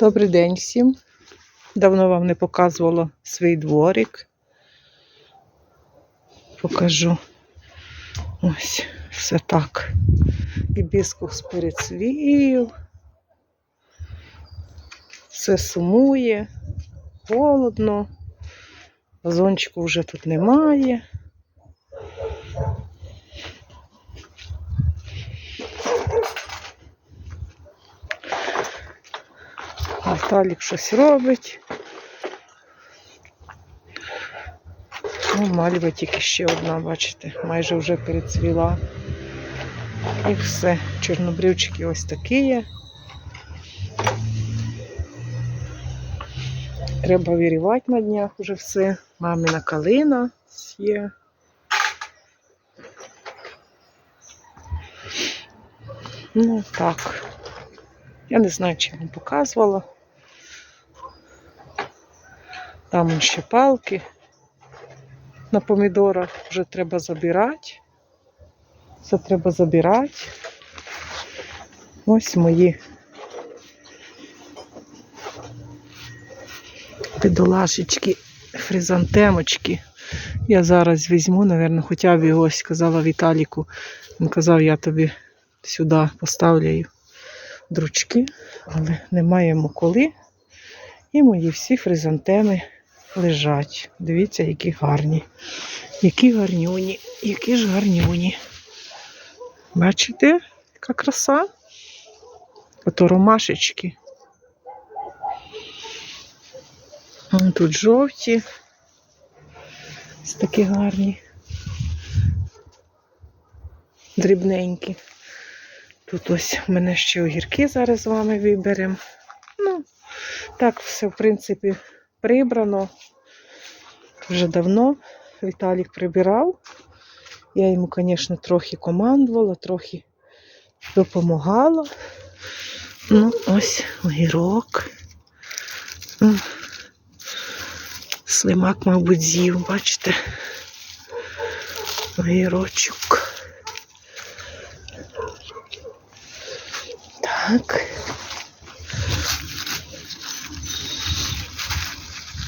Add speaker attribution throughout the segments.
Speaker 1: Добрий день всім. Давно вам не показувала свій дворик. Покажу. Ось, все так. Гібіскус перецвів. Все сумує, холодно. Зончику вже тут немає. Віталік щось робить. Ну, мальва тільки ще одна, бачите, майже вже перецвіла. І все. Чорнобривчики ось такі є. Треба вирівати на днях уже все. Мамина калина є. Ну так. Я не знаю, чи вам показувала. Там ще палки на помідорах вже треба забирати. Це треба забирати. Ось мої бідолашечки, фризантемочки. Я зараз візьму, напевно, хоча б його сказала Віталіку. Він казав, я тобі сюди поставляю дручки, але немає йому коли. І мої всі фризантеми лежать. Дивіться, які гарні. Які гарнюні, які ж гарнюні. Бачите, яка краса? Ото ромашечки. Тут жовті. Ось такі гарні. Дрібненькі. Тут ось в мене ще огірки зараз з вами виберемо. Ну, так, все, в принципі, прибрано. Вже давно Віталік прибирав. Я йому, звісно, трохи командувала, трохи допомагала. Ну, ось огірок. Слимак, мабуть, з'їв, бачите? Огірочок. Так.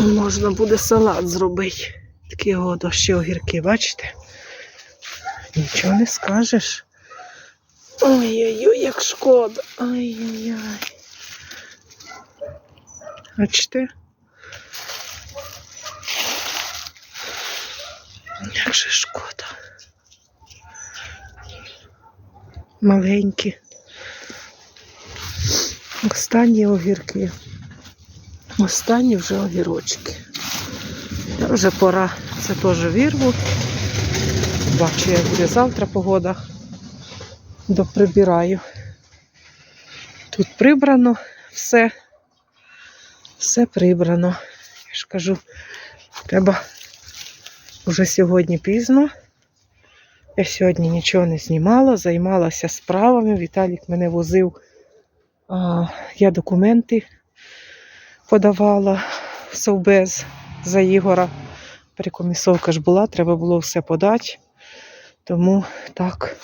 Speaker 1: Можна буде салат зробити. Такі от огірки, бачите? Нічого не скажеш. Ой-ой-ой, як шкода. Ай-яй-яй. Бачите? Як же шкода. Маленькі. Останні огірки. Останні вже огірочки. Вже пора. Це теж вірву. Бачу, як буде завтра погода. Доприбираю. Тут прибрано все. Все прибрано. Я ж кажу, треба вже сьогодні пізно. Я сьогодні нічого не знімала, займалася справами. Віталік мене возив. А, я документи подавала в Совбез за Ігора. Перекомісовка ж була, треба було все подати. Тому так.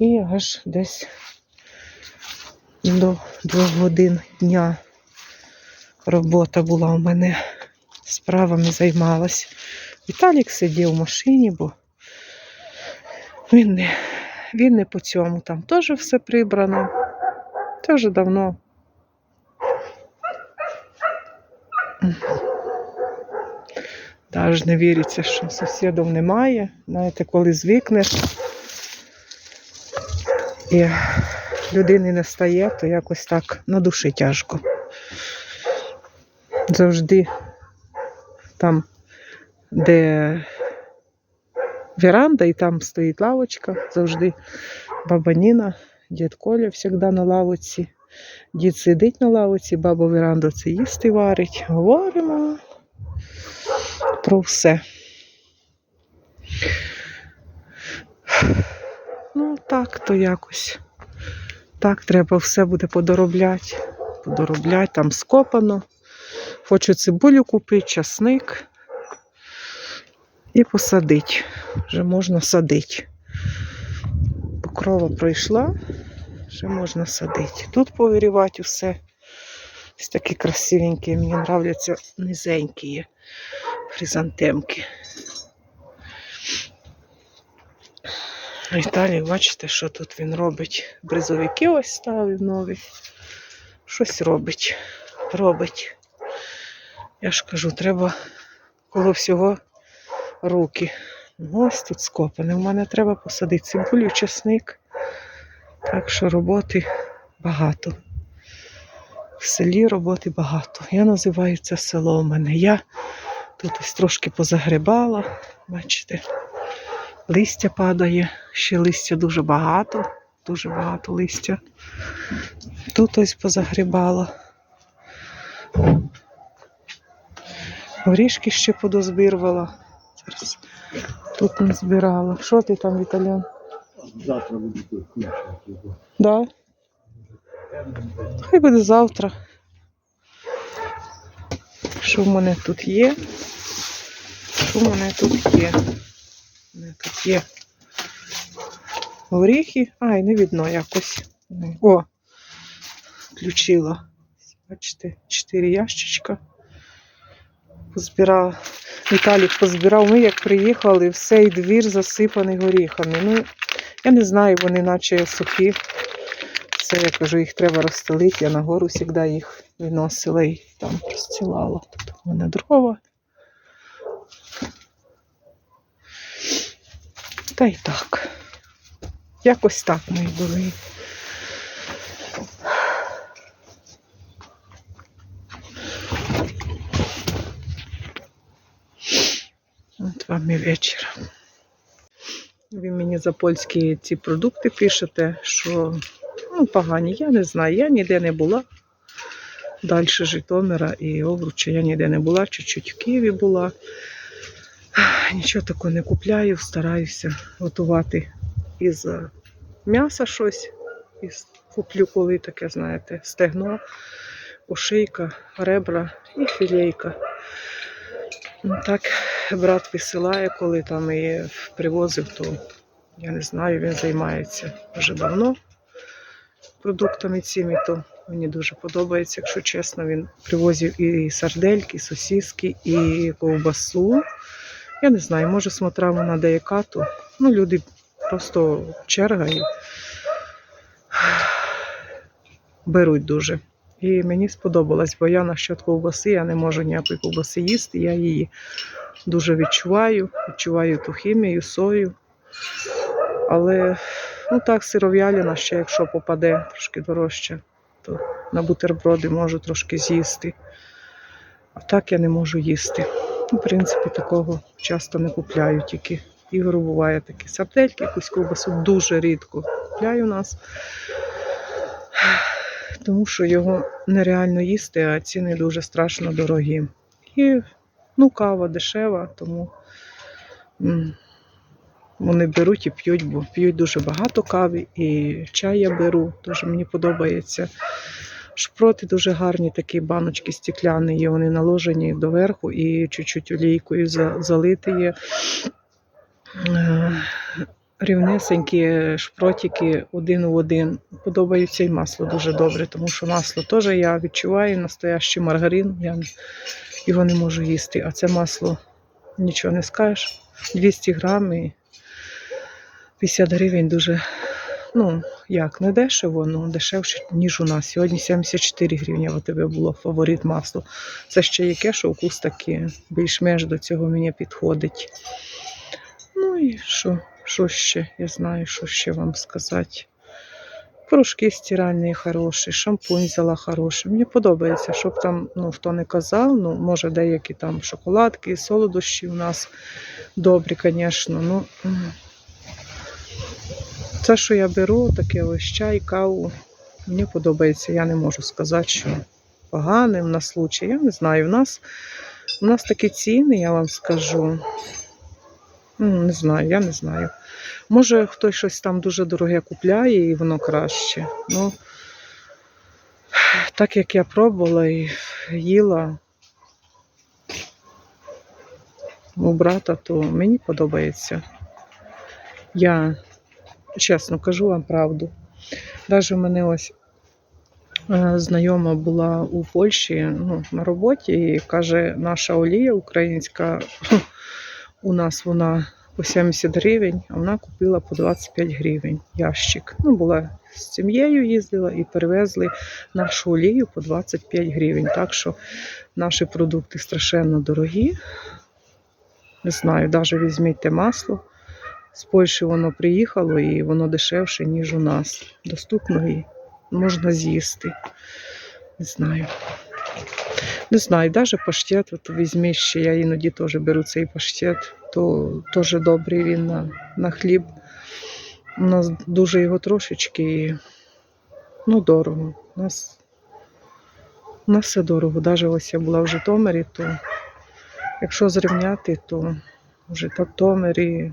Speaker 1: І аж десь до двох годин дня робота була у мене. Справами займалась. Віталік сидів в машині, бо він не, він не по цьому. Там теж все прибрано. Теж давно. Навіть не віриться, що сусідів немає. Знаєте, коли звикнеш і людини не стає, то якось так на душі тяжко. Завжди там, де веранда, і там стоїть лавочка, завжди баба Ніна, дід Коля завжди на лавочці. Дід сидить на лавочці, баба веранду це їсти варить. Говоримо про все. Ну, так, то якось. Так, треба все буде подоробляти. Подоробляти, там скопано. Хочу цибулю купити, часник і посадити. Вже можна садити. Покрова пройшла, вже можна садити. Тут повирівати все. Ось такі красивенькі. Мені нравляться низенькі хризантемки. Віталій, бачите, що тут він робить? Бризовики ось ставив нові. Щось робить. Робить. Я ж кажу, треба коло всього руки. Ну, ось тут скопане. У мене треба посадити цибулю, чесник. Так що роботи багато. В селі роботи багато. Я називаю це село у мене. Я тут ось трошки позагребала. Бачите, листя падає, ще листя дуже багато, дуже багато листя. Тут ось позагрібала. Горішки ще подозбірвала. Зараз тут не збирала. Що ти там, Віталян?
Speaker 2: Завтра буде його.
Speaker 1: Да? Хай буде завтра. Що в мене тут є? Що в мене тут є? У мене тут є горіхи. Ай, не видно якось. О! Включила. Бачите, чотири ящичка. Позбирала. Віталік позбирав. Ми як приїхали, всей двір засипаний горіхами. Ну, я не знаю, вони наче сухі. Це я кажу, їх треба розстелити. Я нагору завжди їх виносила і там розстилала. Тут у мене дрова. Та й так. Якось так, мої дорогі. От вам і вечір. Мені за польські ці продукти пишете, що ну, погані. Я не знаю, я ніде не була. Далі Житомира і Овруча я ніде не була, чуть-чуть в Києві була. Нічого такого не купляю, стараюся готувати із м'яса щось. Із, куплю коли таке, знаєте, стегно, ошийка, ребра і філейка. Так, брат висилає, коли там і привозив, то я не знаю, він займається вже давно продуктами цими, то мені дуже подобається, якщо чесно, він привозив і сардельки, і сосиски, і ковбасу. Я не знаю, може смотримо на деякату. Ну, люди просто черга і беруть дуже. І мені сподобалось, бо я насчет ковбаси, я не можу ніякої ковбаси їсти, я її дуже відчуваю, відчуваю ту хімію, сою. Але ну так, сиров'яліна ще, якщо попаде трошки дорожче, то на бутерброди можу трошки з'їсти. А так я не можу їсти. Ну, В принципі, такого часто не купляю, тільки Ігору буває такі сардельки, якусь ковбасу дуже рідко купляю у нас. Тому що його нереально їсти, а ціни дуже страшно дорогі. І ну, кава дешева, тому вони беруть і п'ють, бо п'ють дуже багато кави, і чай я беру, дуже мені подобається. Шпроти дуже гарні, такі баночки стекляні є, вони наложені доверху і чуть-чуть олійкою за- залиті є. Е, Рівнесенькі шпротики один у один. Подобається і масло дуже добре, тому що масло теж я відчуваю настоящий маргарин, я його не можу їсти. А це масло нічого не скажеш. 200 грам і 50 гривень дуже, ну, як, не дешево, ну дешевше, ніж у нас. Сьогодні 74 гривні у тебе було фаворит масло. Це ще яке, що вкус такий, більш-менш до цього мені підходить. Ну і що, що ще? Я знаю, що ще вам сказати. Порошки стиральні хороші, шампунь взяла хороший. Мені подобається, щоб там, ну, хто не казав, ну, може, деякі там шоколадки, солодощі у нас добрі, звісно. Ну. Це, що я беру, таке ось чай, каву, мені подобається. Я не можу сказати, що поганий в нас случай. Я не знаю. У нас, у нас такі ціни, я вам скажу. Ну, Не знаю, я не знаю. Може, хтось щось там дуже дороге купляє і воно краще. Ну, так як я пробувала і їла у брата, то мені подобається. Я чесно кажу вам правду. Навіть у мене ось Е, Знайома була у Польщі ну, на роботі і каже, наша олія українська, у нас вона по 70 гривень, а вона купила по 25 гривень ящик. Ну, була з сім'єю їздила і перевезли нашу олію по 25 гривень. Так що наші продукти страшенно дорогі. Не знаю, навіть візьміть масло. З Польщі воно приїхало і воно дешевше, ніж у нас. Доступно і можна з'їсти. Не знаю. Не знаю, навіть паштет, от візьміть ще, я іноді теж беру цей паштет, то теж добрий він на, на хліб. У нас дуже його трошечки, ну, дорого. У нас, у нас все дорого. Навіть ось я була в Житомирі, то якщо зрівняти, то в Житомирі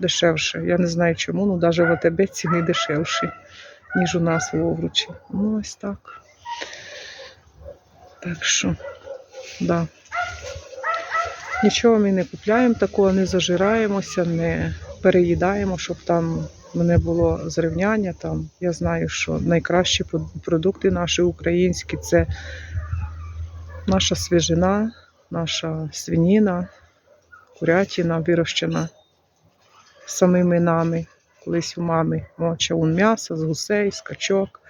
Speaker 1: дешевше. Я не знаю чому, ну навіть в АТБ ціни дешевші, ніж у нас в Овручі. Ну, ось так. Так що, да. Нічого ми не купляємо такого, не зажираємося, не переїдаємо, щоб там мене було зрівняння. Там я знаю, що найкращі продукти наші українські це наша свіжина, наша свиніна, курятина вирощена самими нами. Колись у мами мочаун м'ясо з гусей, з качок.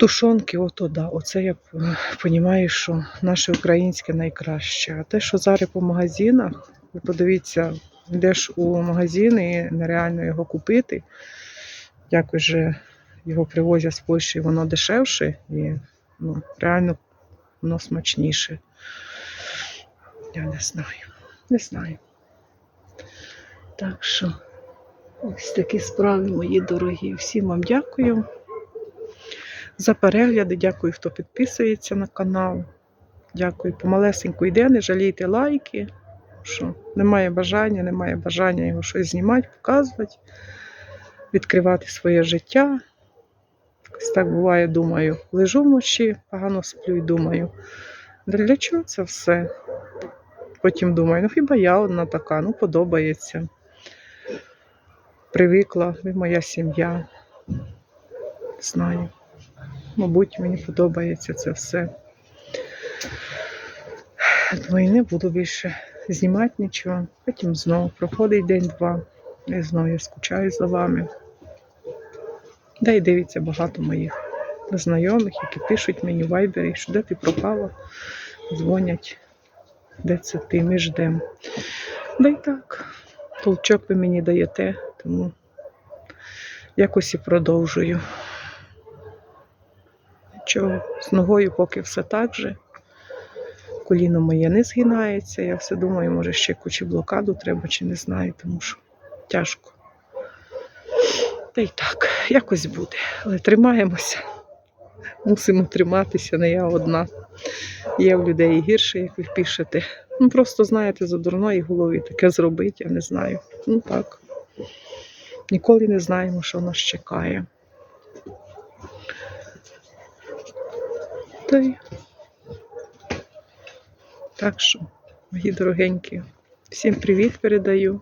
Speaker 1: Тушонки, ото да, оце я розумію, що наше українське найкраще. А те, що зараз по магазинах, ви подивіться, йдеш у магазин і нереально його купити. Якось же його привозять з Польщі, воно дешевше і ну, реально воно смачніше. Я не знаю. Не знаю. Так що ось такі справи, мої дорогі. Всім вам дякую за перегляди. Дякую, хто підписується на канал. Дякую. Помалесеньку йде, не жалійте лайки. Що немає бажання, немає бажання його щось знімати, показувати, відкривати своє життя. Якось так буває, думаю. Лежу вночі, погано сплю і думаю. Для чого це все? Потім думаю, ну хіба я одна така, ну подобається. Привикла, ви моя сім'я. Знаю. Мабуть, мені подобається це все. Думаю, не буду більше знімати нічого. Потім знову проходить день-два. І знову я скучаю за вами. Да й дивиться багато моїх знайомих, які пишуть мені в вайбері, що де ти пропала, дзвонять, де це ти, ми ждемо. Да й так, толчок ви мені даєте, тому якось і продовжую. Нічого, з ногою поки все так же. Коліно моє не згинається. Я все думаю, може ще чи блокаду треба, чи не знаю, тому що тяжко. Та й так, якось буде. Але тримаємося. Мусимо триматися, не я одна. Є в людей гірше, як ви пишете. Ну просто знаєте, за дурної голови таке зробити, я не знаю. Ну так. Ніколи не знаємо, що нас чекає. Та й так що, мої дорогенькі, всім привіт передаю.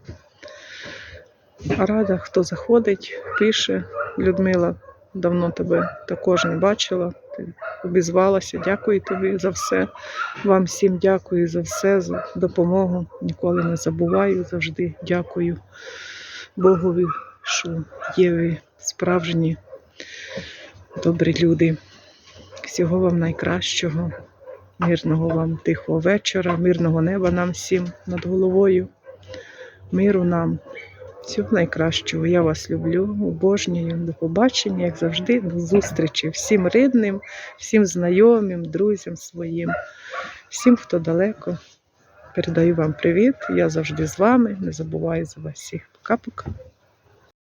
Speaker 1: Рада, хто заходить, пише. Людмила, давно тебе також не бачила. Ти обізвалася. Дякую тобі за все. Вам всім дякую за все, за допомогу. Ніколи не забуваю, завжди дякую Богові, що є ви справжні, добрі люди. Всього вам найкращого. Мирного вам тихого вечора, мирного неба нам всім над головою, миру нам, всього найкращого. Я вас люблю, обожнюю. До побачення, як завжди, до зустрічі всім рідним, всім знайомим, друзям своїм, всім, хто далеко. Передаю вам привіт. Я завжди з вами. Не забуваю за вас всіх. Пока-пока.